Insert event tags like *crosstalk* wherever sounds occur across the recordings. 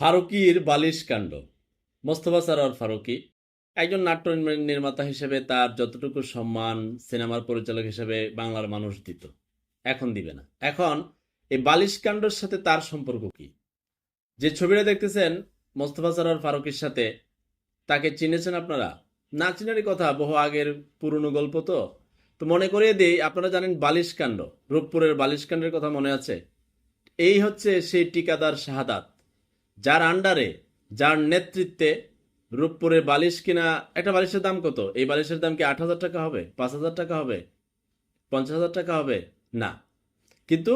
ফারুকির বালিশ কাণ্ড। মোস্তফা সরোয়ার ফারুকি, একজন নাট্য নির্মাতা হিসেবে তার যতটুকু সম্মান সিনেমার পরিচালক হিসেবে বাংলার মানুষ দিত, এখন দিবে না। এখন এই বালিশ কাণ্ডর সাথে তার সম্পর্ক কি? যে ছবিটা দেখতেছেন, মোস্তফা সরোয়ার ফারুকির সাথে, তাকে চিনেছেন আপনারা? না চিনারই কথা, বহু আগের পুরনো গল্প তো। তো মনে করিয়ে দিই, আপনারা জানেন বালিশ কাণ্ড, রূপপুরের বালিশ কাণ্ডের কথা মনে আছে? এই হচ্ছে সেই টিকাদার শাহাদাত, যার আন্ডারে, যার নেতৃত্বে রূপপুরে বালিশ কিনা, একটা বালিশের দাম কত? এই বালিশের দাম কি আট হাজার টাকা হবে? পাঁচ হাজার টাকা হবে? পঞ্চাশ হাজার টাকা হবে? না। কিন্তু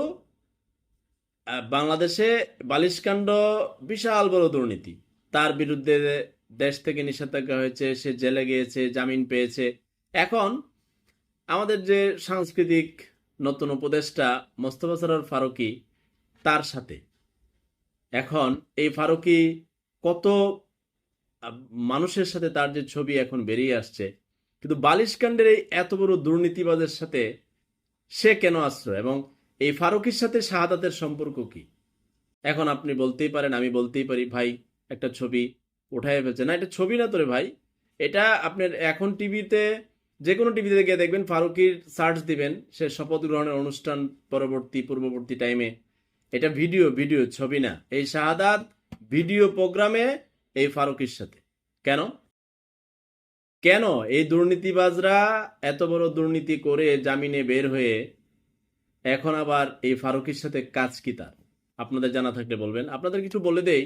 বাংলাদেশে বালিশকাণ্ড বিশাল বড় দুর্নীতি। তার বিরুদ্ধে দেশ থেকে নিষেধাজ্ঞা হয়েছে, সে জেলে গিয়েছে, জামিন পেয়েছে। এখন, আমাদের যে সাংস্কৃতিক নতুন উপদেষ্টা মোস্তফা সরোয়ার ফারুকি তার সাথে। এখন এই ফারুকি কত মানুষের সাথে তার যে ছবি এখন বেরিয়ে আসছে, কিন্তু বালিশকাণ্ডের এই এত বড় দুর্নীতিবাদের সাথে সে কেন আশ্রয় এবং এই ফারুকির সাথে শাহাদাতের সম্পর্ক কি? এখন আপনি বলতেই পারেন, আমি বলতেই পারি, ভাই, একটা ছবি উঠায় ফেলছে। না, এটা ছবি না তোরে ভাই, এটা আপনার এখন টিভিতে যে কোনো টিভিতে গিয়ে দেখবেন, ফারুকির সার্চ দিবেন, সে শপথ গ্রহণের অনুষ্ঠান পরবর্তী, পূর্ববর্তী টাইমে এটা ভিডিও ভিডিও ছবি না। এই শাহাদাত ভিডিও প্রোগ্রামে এই ফারুকির সাথে। কেন? কেন এই দুর্নীতিবাজরা এত বড় দুর্নীতি করে জামিনে বের হয়ে এখন আবার এই ফারুকির সাথে কাজ কি তার? আপনাদের জানা থাকলে বলবেন। আপনাদের কিছু বলে দেই।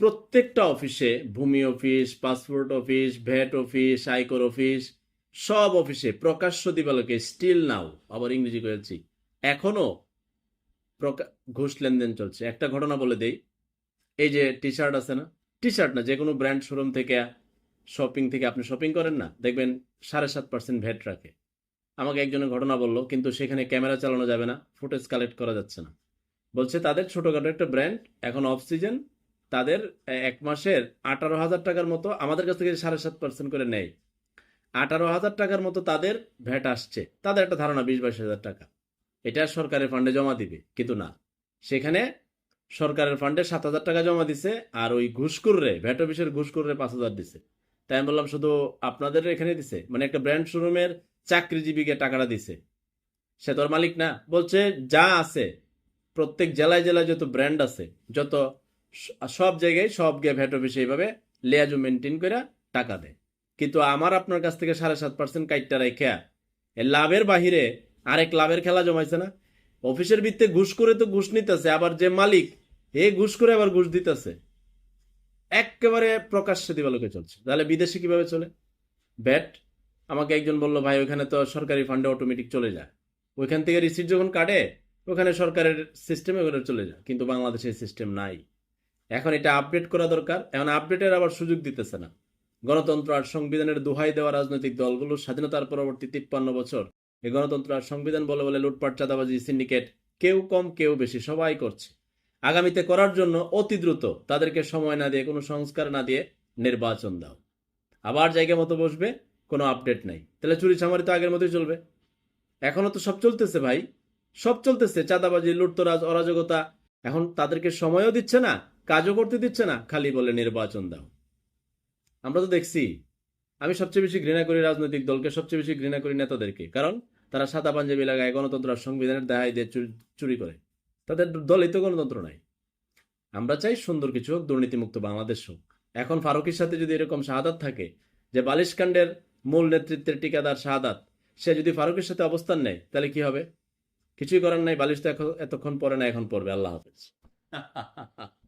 প্রত্যেকটা অফিসে ভূমি office, passport office VAT office, আয়কর অফিস, সব অফিসে প্রকাশ্য দিবালোকে স্টিল নাও আবার ইংরেজি করেছি এখনও ঘুষ লেনদেন চলছে। একটা ঘটনা বলে দেই। এই যে টি শার্ট আছে না? টি শার্ট না যে কোনো ব্র্যান্ড শোরুম থেকে শপিং থেকে আপনি শপিং করেন না, দেখবেন সাড়ে সাত পার্সেন্ট ভ্যাট রাখে। আমাকে একজনের ঘটনা বলল, কিন্তু সেখানে ক্যামেরা চালানো যাবে না ফুটেজ কালেক্ট করা যাচ্ছে না। বলছে, তাদের ছোটখাটো একটা ব্র্যান্ড এখন অফ সিজন তাদের এক মাসের আঠারো হাজার টাকার মতো আমাদের কাছ থেকে সাড়ে সাত পার্সেন্ট করে নেয়। আঠারো হাজার টাকার মতো তাদের ভ্যাট আসছে। তাদের একটা ধারণা, বিশ বাইশ হাজার টাকা। এটা সরকারের ফান্ডে জমা দিবে, কিন্তু না। সেখানে সরকারের ফান্ডে সাত হাজার টাকা জমা দিছে, আর ওই ঘুষখুররে, ভ্যাট অফিসের ঘুষখুররে পাঁচ হাজার দিছে। তাই আমি বললাম, শুধু আপনাদের এখানে দিছে মানে একটা ব্র্যান্ড শোরুমের চাকরিজীবীকে টাকাটা দিছে। সে তোর মালিক না। বলছে, যা আছে, প্রত্যেক জেলায় জেলায় যত ব্র্যান্ড আছে, যত সব জায়গায় সব গিয়ে ভ্যাট অফিসে এইভাবে লেয়াজু মেনটেন করে টাকা দেয়। কিন্তু আমার আপনার কাছ থেকে সাড়ে সাত পার্সেন্ট কাইটটা রেখে লাভের বাহিরে আরেক লাভের খেলা জমাইছে না। অফিসের ভিত্তে ঘুষ করে তো ঘুষ নিতেছে, আবার যে মালিক এ ঘুষ করে আবার ঘুষ দিতেছে। একেবারে প্রকাশ্যে দিবালোকে চলছে। তাহলে বিদেশে কীভাবে চলে? ব্যাট, আমাকে একজন বলল, ভাই ওখানে তো সরকারি ফান্ডে অটোমেটিক চলে যায় ওইখান থেকে রিসিট যখন কাটে, ওখানে সরকারের সিস্টেমে ওখানে চলে যায় কিন্তু বাংলাদেশে সিস্টেম নাই। এখন এটা আপডেট করা দরকার। এখন আপডেটের আবার সুযোগ দিতেছে না। গণতন্ত্র আর সংবিধানের দোহাই দেওয়া রাজনৈতিক দলগুলো স্বাধীনতার পরবর্তী তিপ্পান্ন বছর এই গণতন্ত্র আর সংবিধান বলে বলে লুটপাট, চাঁদাবাজি, সিন্ডিকেট কেউ কম, কেউ বেশি, সবাই করছে। আগামীতে করার জন্য অতি দ্রুত তাদেরকে সময় না দিয়ে, কোনো সংস্কার না দিয়ে নির্বাচন দাও। আবার জায়গা মতো বসবে, কোনো আপডেট নাই। তাহলে চুরি চামারি তো আগের মতোই চলবে। এখনও তো সব চলতেছে ভাই। সব চলতেছে, চাঁদাবাজি, লুটতরাজ, অরাজকতা। এখন তাদেরকে সময়ও দিচ্ছে না, কাজও করতে দিচ্ছে না, খালি বলে নির্বাচন দাও। আমরা তো দেখছি, আমি সবচেয়ে বেশি ঘৃণা করি রাজনৈতিক দলকে, সবচেয়ে বেশি ঘৃণা করি নেতাদেরকে। কারণ তারা সাদা পাঞ্জাবি লাগায়, গণতন্ত্র আর সংবিধানের দায় দিয়ে চুরি- করে। তাদের দলই তো গণতন্ত্র নাই। আমরা চাই সুন্দর কিছু হোক, দুর্নীতিমুক্ত বাংলাদেশ হোক। এখন ফারুকের সাথে যদি এরকম শাহাদাত থাকে, যে বালিশকাণ্ডের মূল নেতৃত্বের টিকাদার শাহাদাত, সে যদি ফারুকের সাথে অবস্থান নেয়, তাহলে কি হবে? কিছুই করার নাই, বালিশ তো এখন- এতক্ষণ পরে না, এখন পড়বে। আল্লাহ হাফেজ। *laughs*